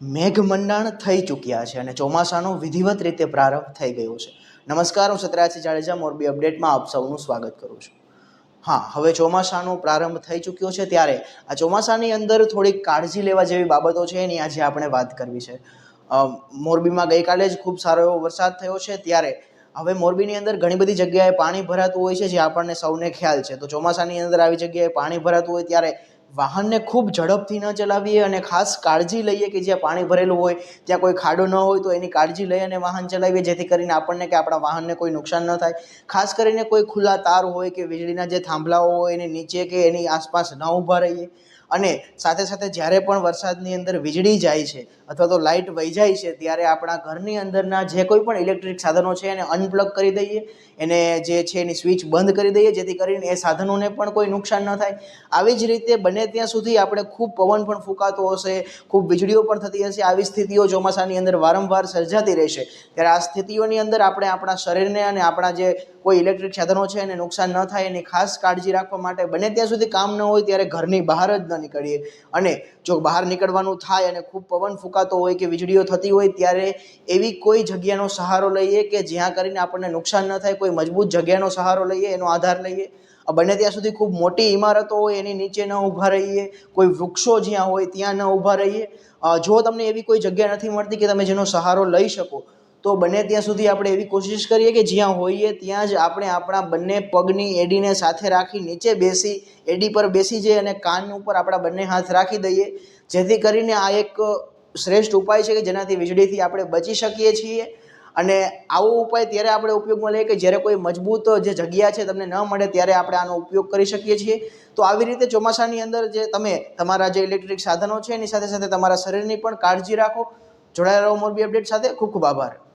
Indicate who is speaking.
Speaker 1: મેઘમંડાણ થઈ ચૂક્યા છે અને ચોમાસાનો વિધિવત રીતે પ્રારંભ થઈ ગયો છે. નમસ્કાર, હું સત્યરાજસિંહ જાડેજા મોરબી અપડેટમાં આપ સૌનું સ્વાગત કરું છું. હા, હવે ચોમાસાનો પ્રારંભ થઈ ચૂક્યો છે ત્યારે આ ચોમાસાની અંદર થોડીક કાળજી લેવા જેવી બાબતો છે એની આજે આપણે વાત કરવી છે. મોરબીમાં ગઈકાલે જ ખૂબ સારો એવો વરસાદ થયો છે ત્યારે હવે મોરબીની અંદર ઘણી બધી જગ્યાએ પાણી ભરાતું હોય છે જે આપણને સૌને ખ્યાલ છે. તો ચોમાસાની અંદર આવી જગ્યાએ પાણી ભરાતું હોય ત્યારે વાહનને ખૂબ ઝડપથી ન ચલાવીએ અને ખાસ કાળજી લઈએ કે જ્યાં પાણી ભરેલું હોય, ત્યાં કોઈ ખાડો ન હોય, તો એની કાળજી લઈ અને વાહન ચલાવીએ, જેથી કરીને આપણને કે આપણા વાહનને કોઈ નુકસાન ન થાય. ખાસ કરીને કોઈ ખુલ્લા તાર હોય કે વીજળીના જે થાંભલાઓ હોય એની નીચે કે એની આસપાસ ન ઊભા રહીએ. અને સાથે સાથે જ્યારે પણ વરસાદની અંદર વીજળી જાય છે અથવા તો લાઇટ વહી જાય છે, ત્યારે આપણા ઘરની અંદરના જે કોઈ પણ ઇલેક્ટ્રિક સાધનો છે એને અનપ્લગ કરી દઈએ. એને જે છે એની સ્વિચ બંધ કરી દઈએ, જેથી કરીને એ સાધનોને પણ કોઈ નુકસાન ન થાય. આવી જ રીતે બને ત્યાં સુધી આપણે ખૂબ પવન પણ ફૂંકાતો હશે, ખૂબ વીજળીઓ પણ થતી હશે. આવી સ્થિતિઓ ચોમાસાની અંદર વારંવાર સર્જાતી રહેશે. ત્યારે આ સ્થિતિઓની અંદર આપણે આપણા શરીરને અને આપણા જે કોઈ ઇલેક્ટ્રિક સાધનો છે એને નુકસાન ન થાય. એની ખાસ કાળજી રાખવા માટે બને ત્યાં સુધી કામ ન હોય, ત્યારે ઘરની બહાર જ ન નીકળીએ. અને જો બહાર નીકળવાનું થાય અને ખૂબ પવન ફૂંકાતો હોય કે વીજળીઓ થતી હોય ત્યારે એવી કોઈ જગ્યાનો સહારો લઈએ કે જ્યાં કરીને આપણને નુકસાન ન થાય, કોઈ મજબૂત જગ્યાનો સહારો લઈએ, એનો આધાર લઈએ. બને ત્યાં સુધી ખૂબ મોટી ઇમારતો હોય, એની નીચે ન ઊભા રહીએ, કોઈ વૃક્ષો જ્યાં હોય ત્યાં ન ઊભા રહીએ. જો તમને એવી કોઈ જગ્યા નથી મળતી કે તમે જેનો સહારો લઈ શકો તો બને ત્યાં સુધી આપણે એવી કોશિશ કરીએ કે જ્યાં હોઈએ ત્યાં જ આપણે આપણા બંને પગની એડીને સાથે રાખી નીચે બેસી, એડી પર બેસી જઈએ અને કાન ઉપર આપણા બંને હાથ રાખી દઈએ. જેથી કરીને આ એક શ્રેષ્ઠ ઉપાય છે કે જેનાથી વીજળીથી આપણે બચી શકીએ છીએ. અને આવો ઉપાય ત્યારે આપણે ઉપયોગમાં લઈએ કે જ્યારે કોઈ મજબૂત જે જગ્યા છે તમને ન મળે ત્યારે આપણે આનો ઉપયોગ કરી શકીએ છીએ. તો આવી રીતે ચોમાસાની અંદર જે તમે તમારા જે ઇલેક્ટ્રિક સાધનો છે એની સાથે સાથે તમારા શરીરની પણ કાળજી રાખો. જોડાયેલા રહો મોરબી અપડેટ સાથે. ખૂબ ખૂબ આભાર.